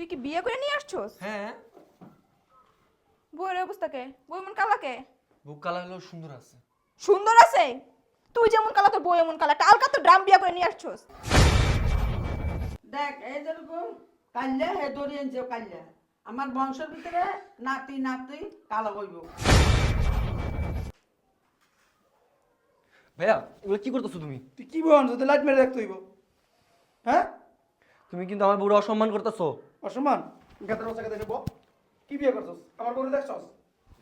তুই কি বিয়ে করে নিয়ে আসছস? হ্যাঁ। বউয়ের অবস্থাকে বউ এমন কালাকে বুক কালা হলেও সুন্দর আছে। সুন্দর আছে? তুই যেমন কালা তোর বউ এমন কালা। কালকা তো ড্রাম বিয়ে করে নিয়ে আসছস। দেখ এই যেরকম কাল্যা হে দড়ি আনছে কাল্যা। আমার বংশের ভিতরে নাতি নাতি কালো হইব ভাইয়া এগুলো কি করতেছো তুমি? তুই কি বল? যদি লাইট মেরে রাখতে হইব। হ্যাঁ? তুমি কিন্তু আমার বউর অসম্মান করতেছো। অসম্মান গেতার বসে গেতে নেব কি বিয়ে করছস? আমার বউরে দেখছস?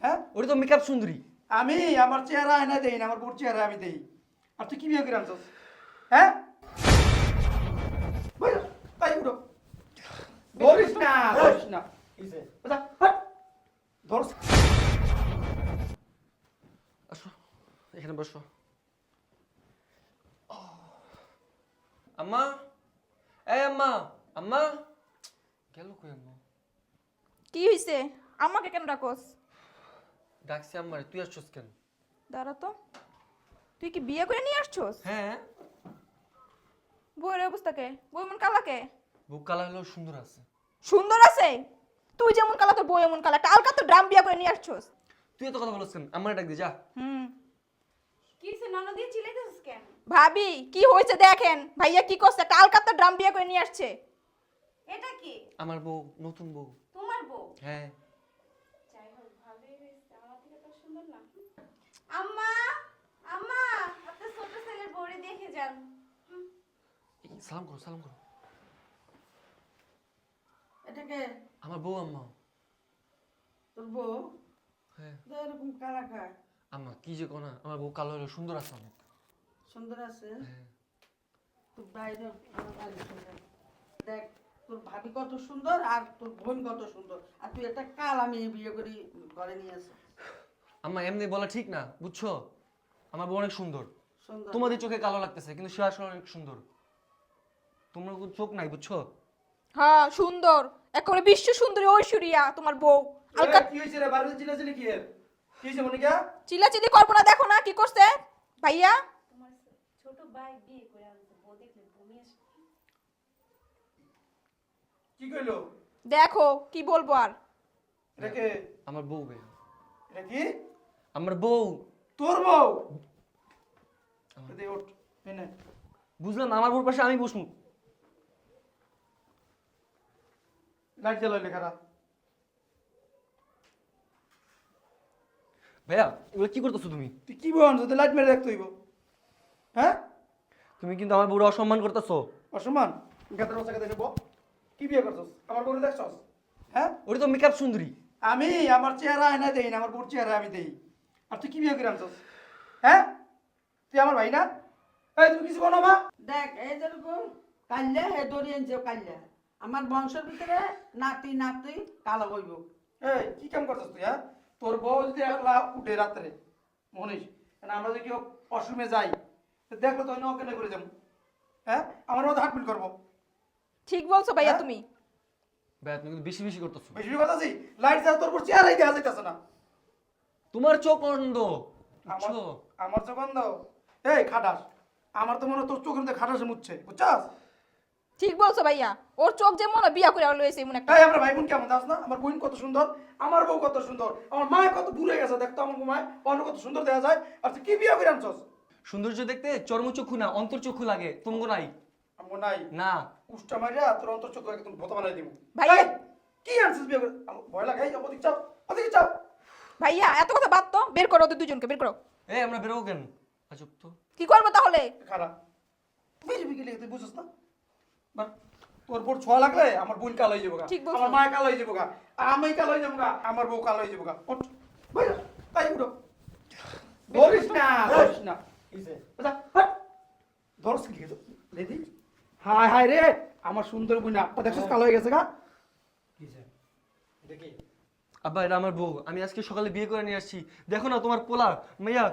হ্যাঁ? ওটা তো মেকআপ সুন্দরী। আমি আমার চেহারা আয়না দেই না আমার বউর চেহারা আমি দেই। আর তুই কি বিয়ে করে আনছস? হ্যাঁ? তাই উঠো। ধরিস না ধরিস না। ধরস। আসো এখানে বসো। আম্মা? এই আম্মা আম্মা? গেল কই আম্মা? কি হইছে? আমাকে কেন ডাকস? ডাকছি আম্মারে তুই আসছস কেন? দাঁড়া তো। তুই কি বিয়ে করে নিয়ে আসছস? হ্যাঁ। বউয়ের অবস্থাকে বউ এমন কালাকে বুক কালা হলেও সুন্দর আছে। সুন্দর আছে? তুই যেমন কালা তোর বউ এমন কালা। কালকা তো ড্রাম বিয়ে করে নিয়ে আসছস। তুই এত কথা বলছ কেন? আমার ডাক দি যা। হুম। কি সে ননদ? দিয়ে চিলাইতেছিস কেন? ভাবি কি হয়েছে দেখেন? ভাইয়া কি করছে? কালকা তো ড্রাম বিয়ে করে নিয়ে আসছে। এটা কি? আমার বউ নতুন বউ। তোমার বউ? হ্যাঁ। যাই হোক হয়েছে। আমার থেকে তো সুন্দর না। আম্মা আম্মা আপনার ছোট ছেলের বউরে দেখে যান। সালাম করো সালাম করো। এটাকে আমার বউ আম্মা। তোর বউ? হ্যাঁ। তো এরকম কালা খায় আম্মা কি যে কোনা আমার বউ কালো হলেও সুন্দর আছে অনেক। সুন্দর আছে? হ্যাঁ। তোর বাইরে আমার সুন্দর দেখ। তোর ভাবি কত সুন্দর আর তোর বোন কত সুন্দর। আর তুই একটা কাল আমি বিয়ে করি ঘরে নিয়ে আসি। আম্মা এমনি বলা ঠিক না বুঝছ? আমার বউ অনেক সুন্দর। সুন্দর। তোমাদের চোখে কালো লাগতেছে কিন্তু সে আসলে অনেক সুন্দর। তোমার কোনো চোখ নাই বুঝছ? হ্যাঁ সুন্দর। একেবারে বিশ্ব সুন্দরী ঐশ্বরিয়া তোমার বউ। আলকা কি হয়েছে রে? বাড়িতে চিল্লাচিল্লি কি এর কি হয়েছে মনিকা? চিল্লাচিল্লি করব না দেখো না কি করছে। ভাইয়া? তোমার ছোট ভাই বিয়ে করে আনছে বউ দেখলে বমি আসে কি কইলো? দেখো কি বলব আর? এটাকে আমার বউ বে এটা কি? আমার বউ। তোর বউ? দে ওঠ এনে বুঝলাম আমার বউর পাশে আমি বসবো। লাইট জ্বালাই লেখারা ভাইয়া এগুলো কি করতেছো তুমি? তুই কি বল যদি লাইট মেরে রাখতে হইব। হ্যাঁ? তুমি কিন্তু আমার বউর অসম্মান করতেছো। অসম্মান? গেতার বসে গেতে নেব কি বিয়ে করছস? আমার বউরে দেখছস? হ্যাঁ? ওটা তো মেকআপ সুন্দরী। আমি? আমার চেহারা আয়না দেই না আমার বউর চেহারা আমি দেই। আর তুই কি বিয়ে করে আনছস? হ্যাঁ? তুই আমার ভাই না? এই তুমি কিছু বলো মা। দেখ এই যেরকম কাল্যা হে দড়ি আনছে কাল্যা আমার বংশের ভিতরে নাতি নাতি কালো হইব এই কি কাম করছস তুই হ্যাঁ? তোর বউ যদি একলা উঠে রাত্রে মনিস আমরা যদি কেউ অসুমে যাই তো দেখল তো ওকে করে যাব। হ্যাঁ? আমার মতো হাটপিট করব। ঠিক বলছো ভাইয়া হ্যাঁ? তুমি? ভাইয়া তুমি কিন্তু বেশি বেশি করতেছো। বেশি কথা আছি লাইট যা তোর উপর চেহারাই দেওয়া যাইতেছে না। তোমার চোখ অন্ধ আমার বুঝছ? আমার চোখ বন্ধ এই খাটাস আমার তো মনে হয় তোর চোখের মধ্যে খাটাসে মুচ্ছে বুঝছাস? ঠিক বলছো ভাইয়া ওর চোখ যে মনে হয় বিয়া করে লয়েছে এমন একটা। তাই আমরা ভাই বোন কেমন দাস না? আমার বোন কত সুন্দর আমার বউ কত সুন্দর আমার মা কত দূরে গেছে দেখতো আমার মায় অন্য কত সুন্দর দেখা যায়। আর তুই কি বিয়ে করে আনছস? সৌন্দর্য দেখতে চর্মচক্ষু না অন্তর্চক্ষু লাগে তোমাকে নাই। আমার নাই। না। উষ্টা মারিয়া তোর অন্তর চোখ একদম ভোতা বানাই দিব। এই, কি আনছিস বিয়ে করে ভয় লাগে এই ওদিকে চাও ওদিকে চাও ভাইয়া এত কথা বাদ তো বের করো ওদের দুজনকে বের করো। এই আমরা বেরোবো কেন? আজব তো। কি করব তাহলে? খারাপ বেশি বিকেলে তুই বুঝছিস না? বাহ, তোর বোর ছোঁয়া লাগলে আমার বোন কালো হয়ে যাব গা ঠিক বলছো। আমার মা কালো হয়ে যাব গা আমি কালো হয়ে যাব গা আমার বউ কালো হয়ে যাব তাই উঠো। ধরিস না ধরিস না। আচ্ছা, হাট। ধরস কি হায় হায় রে আমার সুন্দর বোন আপা দেখছিস কালো হয়ে গেছে গা? দেখি আব্বা এটা আমার বউ। আমি আজকে সকালে বিয়ে করে নিয়ে আসছি। দেখো না তোমার পোলা মাইয়া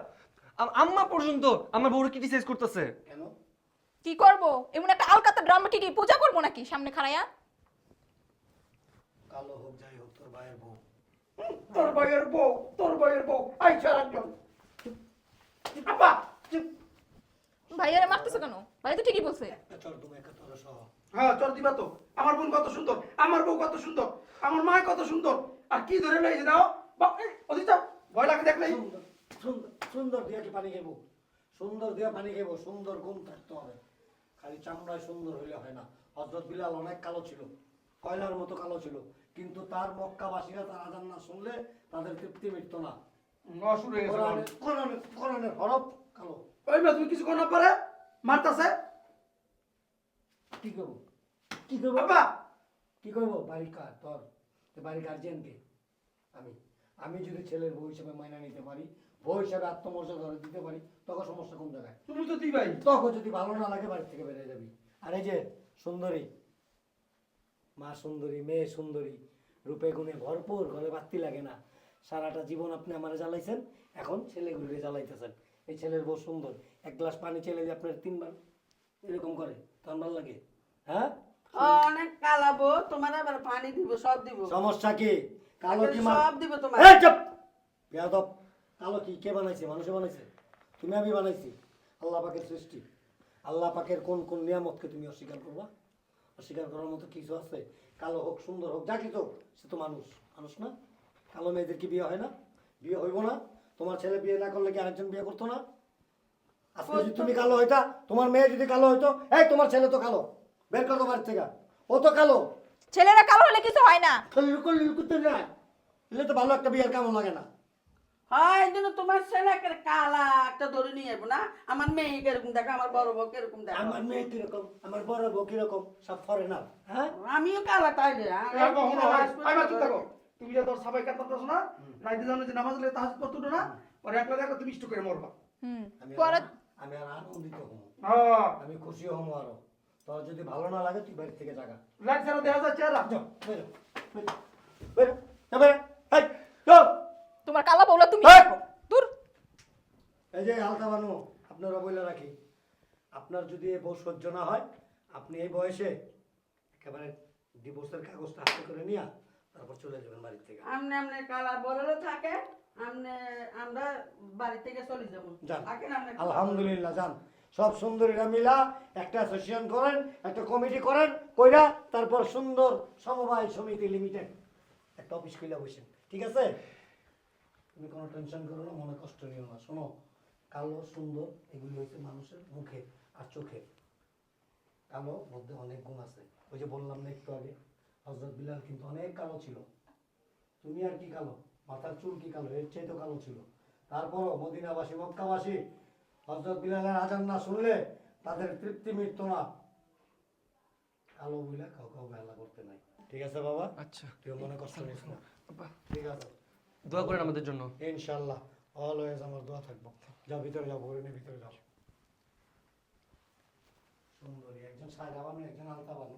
আম্মা পর্যন্ত আমার বউরে ক্রিটিসাইজ করতেছে? কেন? কি করব? এমন একটা আলকাতা ড্রামা কি কি পূজা করব নাকি সামনে খাড়াইয়া? কালো হোক যাই হোক তোর ভাইয়ের বউ। তোর ভাইয়ের বউ তোর ভাইয়ের বউ। আই ছাড় একজন। আপা। ভাইয়ারে মারতেছো কেন? ভাই তো ঠিকই বলছে। চল তুমি একে তোর সহ। হ্যাঁ চল দিবা তো। আমার বোন কত সুন্দর আমার বউ কত সুন্দর আমার মা কত সুন্দর। আর কি ধরে লই দাও? ভয় লাগে দেখলেই। সুন্দর সুন্দর সুন্দর দিয়ে কি পানি খাব সুন্দর দিয়ে পানি খাব সুন্দর গুণ থাকতে হবে। খালি চামড়ায় সুন্দর হইলে হয় না। হজরত বিলাল অনেক কালো ছিল কয়লার মতো কালো ছিল। কিন্তু তার মক্কাবাসীরা তার আজান না শুনলে তাদের তৃপ্তি মিটত না। কোরআনের হরফ কালো। ওই মেয়ে তুমি কিছু কোন পারে মারতাছে। কি করব? কি করব? বাবা কি করব? বাড়ির কার তোর বাড়ির গার্জিয়ানকে আমি আমি যদি ছেলের বউ হিসেবে মাইনা নিতে পারি বউ হিসেবে আত্মমর্যাদা ধরে দিতে পারি তখন সমস্যা কোন জায়গায়? তুমি তো দিবাই। তখন যদি ভালো না লাগে বাড়ি থেকে বেরিয়ে যাবি। আর এই যে সুন্দরী মা সুন্দরী মেয়ে সুন্দরী রূপে গুণে ভরপুর ঘরে বাত্তি লাগে না। সারাটা জীবন আপনি আমার জ্বালাইছেন এখন ছেলেগুলিরে জ্বালাইতেছেন। এই ছেলের বউ সুন্দর। এক গ্লাস পানি চেলে যে আপনার তিনবার এরকম করে তখন ভালো লাগে? হ্যাঁ? অনেক কালাবো তোমার আবার পানি দিব সব দিব। সমস্যা কি? কালো কি সব দিব তোমার। এই চুপ! বেয়াদব। কালো কি? কে বানাইছে? মানুষে বানাইছে? তুমি আমি বানাইছি। আল্লাহ পাকের সৃষ্টি। আল্লাহ পাকের কোন কোন নিয়ামতকে তুমি অস্বীকার করবা? অস্বীকার করার মতো কিছু আছে? কালো হোক সুন্দর হোক যা কিছু হোক, সে তো মানুষ। মানুষ না? কালো মেয়েদের কি বিয়ে হয় না? বিয়ে হইব না? তোমার ছেলে বিয়ে না করলে কি আরেকজন বিয়ে করতো না? আজকে যদি তুমি কালো হইতা তোমার মেয়ে যদি কালো হইতো এই তোমার ছেলে তো কালো বের করো বাড়ি থেকে। ও তো কালো। ছেলেরা কালো হলে কিছু হয় না। কল্লু করতে না এলে তো ভালো একটা বিয়ের কেমন লাগে না। হয় এই জন্য তোমার ছেলে একটা কালা একটা ধরে নিয়ে যাব না? আমার মেয়ে কীরকম দেখো আমার বড় বউ কীরকম দেখো? আমার মেয়ে কীরকম আমার বড় বউ কীরকম সব ফরেনার হ্যাঁ? আমিও কালা তাই আর তুমি যে তোর সবাই কাটতাছ না রাইতে জানো যে নামাজ হলে তাহাজ পড়তো না পরে একলা দেখো তুমি স্টক করে মরবা। হুম পরে আমি আর আনন্দিত হম হ্যাঁ। আমি খুশি হম আরও। তোর যদি ভালো না লাগে তুই বাড়ি থেকে জাগা। লাইট ছাড়া দেখা যায় চেহারা যাও বেরো বেরো বেরো যা বেরো এই যাও। তোমার কালো বউলা তুমি দূর। এই যে হালকা বানু আপনারা বলে রাখি। আপনার যদি এই বউ সহ্য না হয় আপনি এই বয়সে একেবারে ডিভোর্সের কাগজটা হাতে করে নিয়ে তারপর চলে যাবেন বাড়ি থেকে। আমনে আমনে কালা বড়লে থাকে আমনে আমরা বাড়ি থেকে চলে যাব। যান। আলহামদুলিল্লাহ যান। সব সুন্দরীরা মিলা একটা অ্যাসোসিয়েশন করেন একটা কমিটি করেন কইরা তারপর সুন্দর সমবায় সমিতি লিমিটেড একটা অফিস খুলে বসেন। ঠিক আছে? তুমি কোনো টেনশন করো না মনে কষ্ট নিও না। শোনো কালো সুন্দর এগুলি হচ্ছে মানুষের মুখে আর চোখে। কালো মধ্যে অনেক গুণ আছে। ওই যে বললাম না একটু আগে হজরত বিলাল কিন্তু অনেক কালো ছিল। তুমি আর কি কালো? মাথার চুল কি কালো? এর চেয়ে তো কালো ছিল। তারপরও মদিনাবাসী মক্কাবাসী হজরত বিলালের আজান না শুনলে তাদের তৃপ্তি মিটত না। কালো বুঝলে কাউ কাউ বেলা করতে নাই। ঠিক আছে বাবা? আচ্ছা। তুই মনে নিস না? ঠিক আছে। দোয়া করেন আমাদের জন্য। ইনশাল্লাহ অলওয়েজ আমার দোয়া থাকব। যাও ভিতরে যাও ভরে ভিতরে যাও। সুন্দরী একজন সাজা বানু একজন আলতা বানু